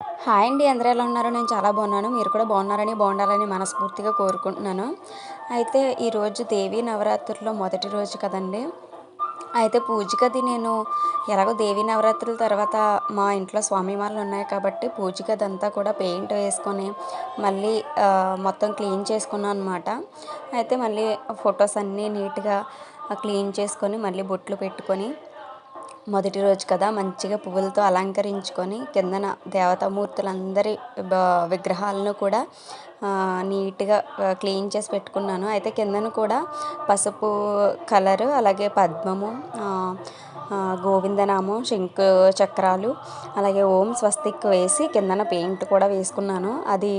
Hi అండి అందరూ ఎలా ఉన్నారు? నేను చాలా బాగున్నాను. మీరు కూడా బాగున్నారని బాగుండాలని మనస్ఫూర్తిగా కోరుకుంటున్నాను. అయితే ఈరోజు దేవీ నవరాత్రుల్లో మొదటి రోజు కదండి. అయితే పూజగది నేను ఎలాగో దేవీ నవరాత్రుల తర్వాత మా ఇంట్లో స్వామివార్లు ఉన్నాయి కాబట్టి పూజగది అంతా కూడా పెయింట్ వేసుకొని మళ్ళీ మొత్తం క్లీన్ చేసుకున్నాను అనమాట అయితే మళ్ళీ ఫొటోస్ అన్నీ నీట్గా క్లీన్ చేసుకొని మళ్ళీ బొట్లు పెట్టుకొని మొదటి రోజు కదా మంచిగా పువ్వులతో అలంకరించుకొని కిందన దేవతామూర్తులందరి విగ్రహాలను కూడా నీట్గా క్లీన్ చేసి పెట్టుకున్నాను. అయితే కిందన కూడా పసుపు కలరు అలాగే పద్మము గోవిందనామం శంకు చక్రాలు అలాగే ఓం స్వస్తిక్ వేసి కిందన పెయింట్ కూడా వేసుకున్నాను. అది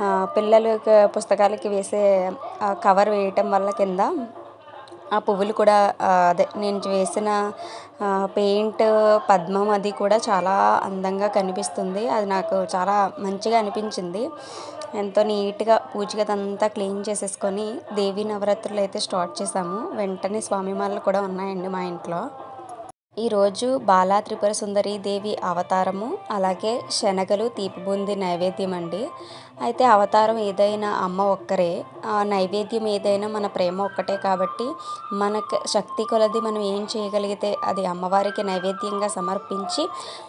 ఆ, పిల్లలకి పుస్తకాలకి వేసే కవర్ వేయటం వల్ల కింద ఆ పువ్వులు కూడా అదే నేను వేసిన పెయింట్ పద్మం అది కూడా చాలా అందంగా కనిపిస్తుంది. అది నాకు చాలా మంచిగా అనిపించింది. ఎంతో నీట్గా పూజ అంతా క్లీన్ చేసేసుకొని దేవీ నవరాత్రులు అయితే స్టార్ట్ చేసాము. వెంటనే స్వామిమాలలు కూడా ఉన్నాయండి మా ఇంట్లో. ఈరోజు బాలా త్రిపుర దేవి అవతారము అలాగే శనగలు తీపిబూంది నైవేద్యం అండి అయితే అవతారం ఏదైనా అమ్మ ఒక్కరే నైవేద్యం ఏదైనా మన ప్రేమ ఒక్కటే కాబట్టి మనకు శక్తి కొలది మనం ఏం చేయగలిగితే అది అమ్మవారికి నైవేద్యంగా సమర్పించి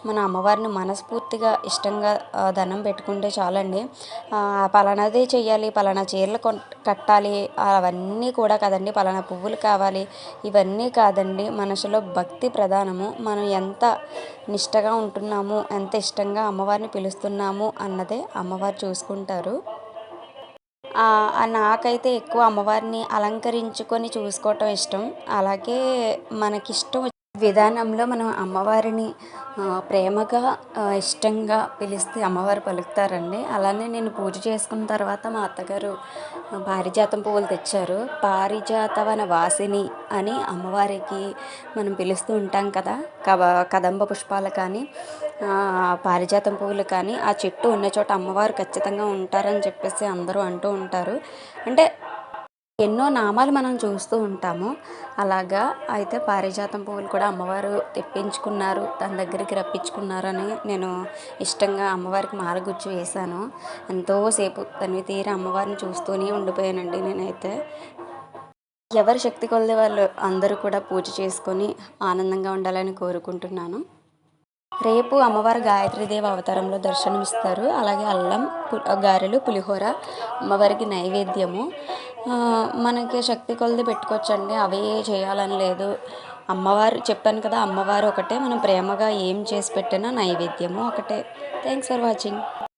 మన అమ్మవారిని మనస్ఫూర్తిగా ఇష్టంగా దనం దండం పెట్టుకుంటే చాలండి. పలానాదే చేయాలి పలానా చీరలు కొ కట్టాలి అవన్నీ కూడా కాదండి. పలానా పువ్వులు కావాలి ఇవన్నీ కాదండి. మనసులో భక్తి ప్రధానము మనం ఎంత నిష్టగా ఉంటున్నాము ఎంత ఇష్టంగా అమ్మవారిని పిలుస్తున్నాము అన్నదే అమ్మవారు చూసుకుంటారు. నాకైతే ఎక్కువ అమ్మవారిని అలంకరించుకొని చూసుకోవటం ఇష్టం. అలాగే మనకిష్టం విధానంలో మనం అమ్మవారిని ప్రేమగా ఇష్టంగా పిలిస్తే అమ్మవారు పలుకుతారండి. అలానే నేను పూజ చేసుకున్న తర్వాత మా అత్తగారు పారిజాతం పువ్వులు తెచ్చారు. పారిజాతవన వాసిని అని అమ్మవారికి మనం పిలుస్తూ ఉంటాం కదా కవ కదంబ పుష్పాలు కానీ పారిజాతం పువ్వులు కానీ ఆ చెట్టు ఉన్న చోట అమ్మవారు ఖచ్చితంగా ఉంటారని చెప్పేసి అందరూ అంటూ ఉంటారు. అంటే ఎన్నో నామాలు మనం చూస్తూ ఉంటాము. అలాగా అయితే పారిజాతం పువ్వులు కూడా అమ్మవారు తెప్పించుకున్నారు. తన దగ్గరికి రప్పించుకున్నారు అని నేను ఇష్టంగా అమ్మవారికి మాలగుచ్చు వేశాను. ఎంతోసేపు తనివి తీర అమ్మవారిని చూస్తూనే ఉండిపోయానండి నేనైతే. ఎవరి శక్తి కొలది వాళ్ళు అందరూ కూడా పూజ చేసుకొని ఆనందంగా ఉండాలని కోరుకుంటున్నాను. రేపు అమ్మవారు గాయత్రీదేవి అవతారంలో దర్శనమిస్తారు. అలాగే అల్లం గారెలు పులిహోర అమ్మవారికి నైవేద్యము. మనకి శక్తి కొలది పెట్టుకోవచ్చండి. అవే చేయాలని లేదు. అమ్మవారు చెప్పాను కదా అమ్మవారు ఒకటే. మనం ప్రేమగా ఏం చేసి పెట్టినా నైవేద్యము ఒకటే. Thanks for watching